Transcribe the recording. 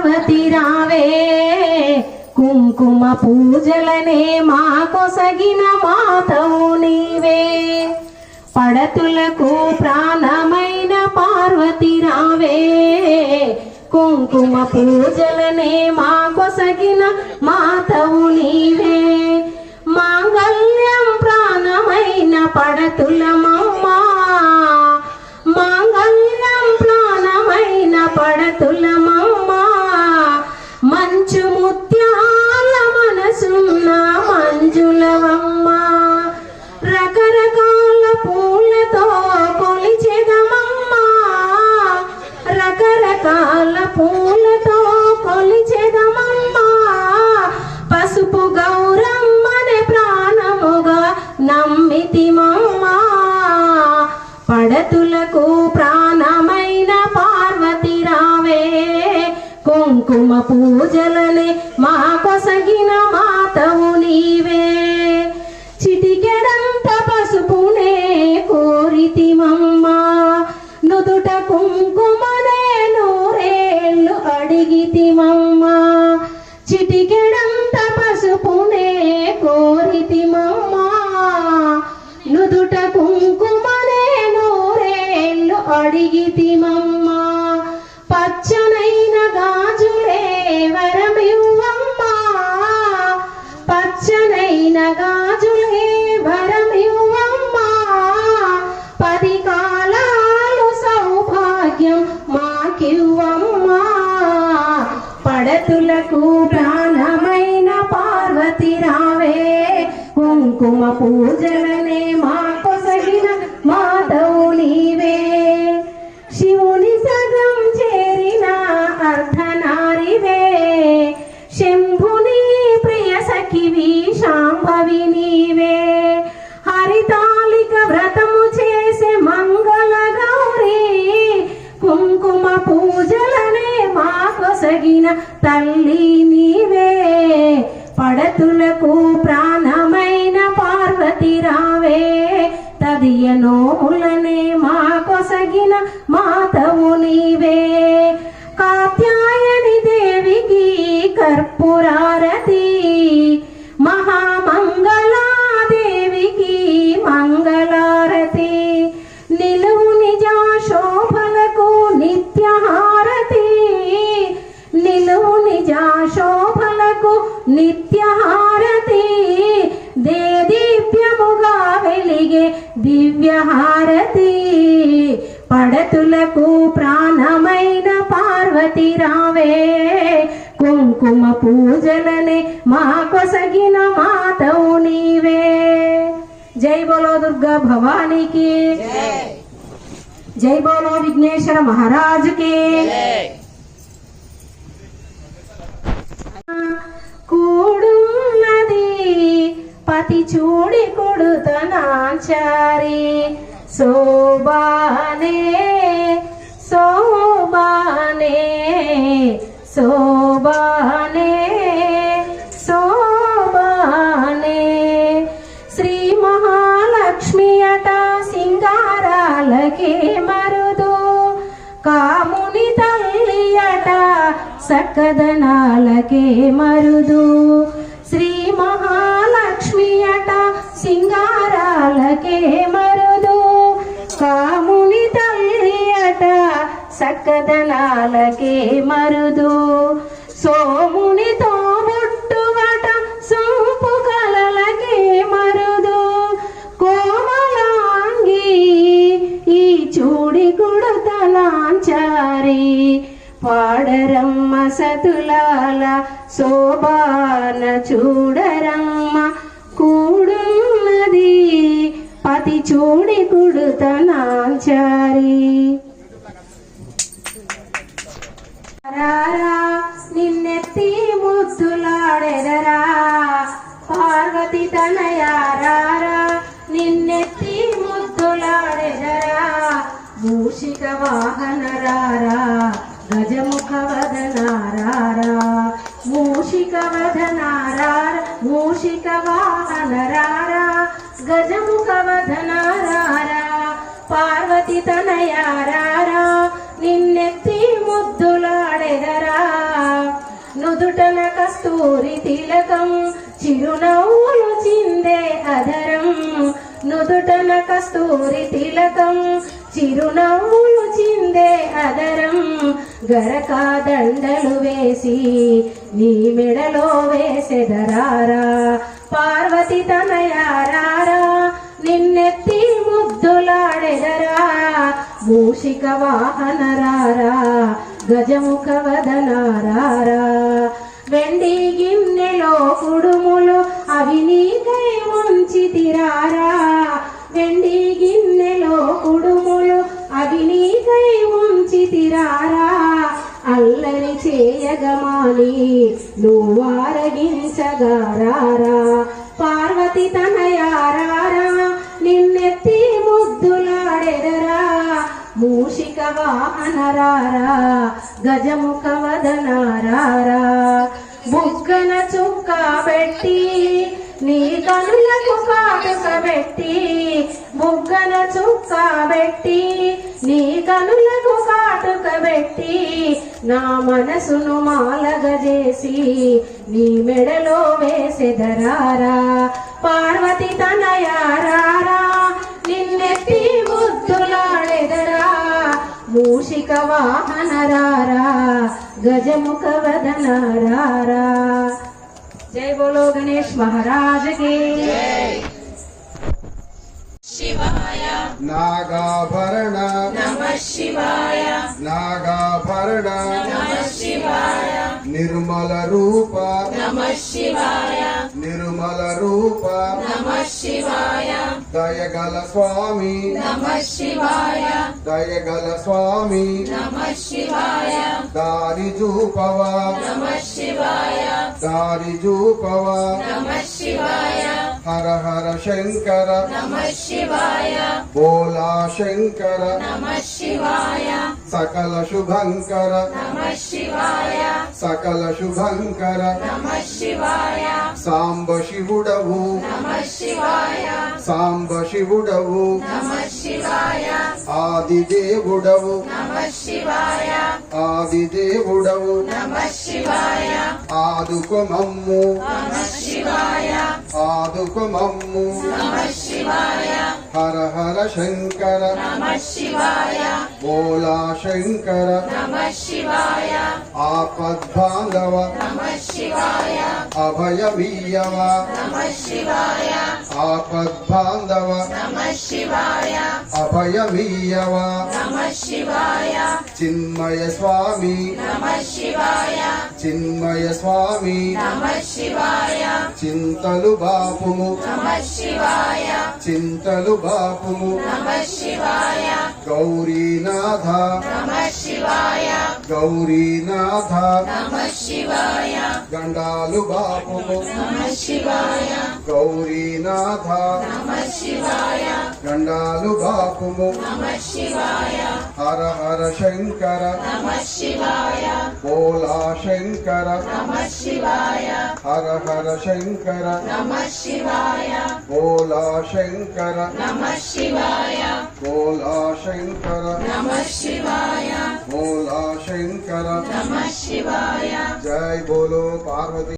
పార్వతి రావే. కుంకుమ పూజలనే మా కొసగిన మాతవు నీవే. పడతులకు ప్రాణమైన పార్వతి రావే. కుంకుమ పూజలనే మా కొసగిన మాతవు నీవే. మాంగళ్యం ప్రాణమైన పడతులమమ్మా మాంగళ్యం ప్రాణమైన పడతులమమ్మా కుంకుమ పూజలనే మా కొసగిన మాతవు నీవే. చిటికెడంత పసుపునే కోరితిమమ్మా నుదుట కుంకుమనే నూరేళ్ళు అడిగితిమమ్మా చిటికెడంత పసుపునే కోరితిమమ్మా నుదుట కుంకుమనే నూరేళ్ళు అడిగితిమమ్మా సగిన తల్లి నీవే. పడతులకు ప్రాణమైన పార్వతి రావే. తదియ నోములనే మా కొసగిన మాతవు నిలువు నిజ శోభలకు నిత్యహారతి దే దీప్యముగా వెలిగే దివ్యహారతి పడతులకు ప్రాణమైన పార్వతి రావే కుంకుమ పూజలనే మా కొసగిన మాతవు నీవే జై బోలో దుర్గా భవానీకి జై బోలో విఘ్నేశ్వర మహారాజుకి కూడున్నది. పతి చూడి కొడుతనాచారి శోభానే శోభానే శోభా సక్కదనాలకే మరుదు. శ్రీ మహాలక్ష్మి అట సింగారాలకే మరుదు. కాముని తల్లి అట సక్కదనాలకే మరుదు. సోమునితో బుట్టుగట సొంపు కలలకే మరుదు. కోమలాంగి ఈ చూడి కుడుతలాంచారి పాడరమ్మ సతులాల శోభాన చూడరమ్మ. కూడున్నది పతి చూడి కుడుతనాచారి. నిన్నెత్తి ముద్దులాడెదరా. పార్వతి తనయారారా నిన్నెత్తి ముద్దులాడెదరా. భూషిక వాహనరారా గజముఖ వదనారారా మూషిక వదనారారా మూషిక వాహన గజముఖ వదనారారా పార్వతి తనయారారా నిన్నెత్తి ముద్దులాడెదరా నుదుటన కస్తూరి తిలకం చిరునవ్వులు చిందే అధరం నుదుటన కస్తూరి తిలకం చిరునవ్వులు చిందే అధరం గరక దండలు వేసి నీ మెడలో వేసెదరారా పార్వతి తనయారారా నిన్నెత్తి ముద్దులాడెదరా మూషిక వాహనరారా గజముఖ వదనారారా వెండి గిన్నెలో కుడుములు అవి నీకై ముంచి తిరారా వెండి గిన్నెలో కుడుములు అవి నీకై ముంచి తిరారా. చేయగమాని నువ్వారగించగారారా పార్వతి తనయారారా నిన్నెత్తి ముద్దులాడెదరా? మూషిక వాహనరారా? గజముఖ వదనారారా బుగ్గన చుక్క పెట్టి నీ కనులకు కాటుక పెట్టి బుగ్గన చుక్క పెట్టి నీ కనులకు కాటుక పెట్టి నా మనసును మాలగజేసి నీ మెడలో వేసెదరారా పార్వతి తనయారారా నిన్నెత్తి ముద్దులాడెదరా మూషిక వాహనరారా గజముఖ వదనారారా. జై బోలో గణేష్ మహారాజ్కి నాగాభరణ నమ శివాయ నాగాభరణ నమ శివాయ నిర్మల రూప నమ శివాయ నిర్మల రూప నమ శివాయ దయగల స్వామి. నమ శివాయ. దయగల స్వామి. నమ శివాయ. దారి నమ శివాయ. దారి నమ శివాయ. హర హర శంకర. నమ శివాయ. బోలా శంకర నమ శివాయ. సకల శుభంకర. నమ శివాయ. సకల శుభంకర నమ శివాయ సాంబ ఆదిదేవుడవు ఆదిదేవుడవు ఆదుకొమమ్ము ఆదుకొమమ్ము హర హర శంకర. బోలా శంకర. ఆపద్బాంధవ. అభయమీయవ. ఆపద్బాంధవ శివాయ అభయమీయవ శివాయ చిన్మయ స్వామి శివాయ చిన్మయ స్వామి శివాయ చింతలు బాపుము శివాయ చింతలు బాపుము శివాయ గౌరీనాథ శివాయ గౌరీనాథ గండాలు శివాయ. గౌరీనాథ గండాలు బాపుము హర హర శంకర. బోలా శంకర. హర హర శంకర. బోలా శంకర. శివాయ. శంకర నమ శివాయ బోలా శంకర నమ శివాయ జై బోలో పార్వతి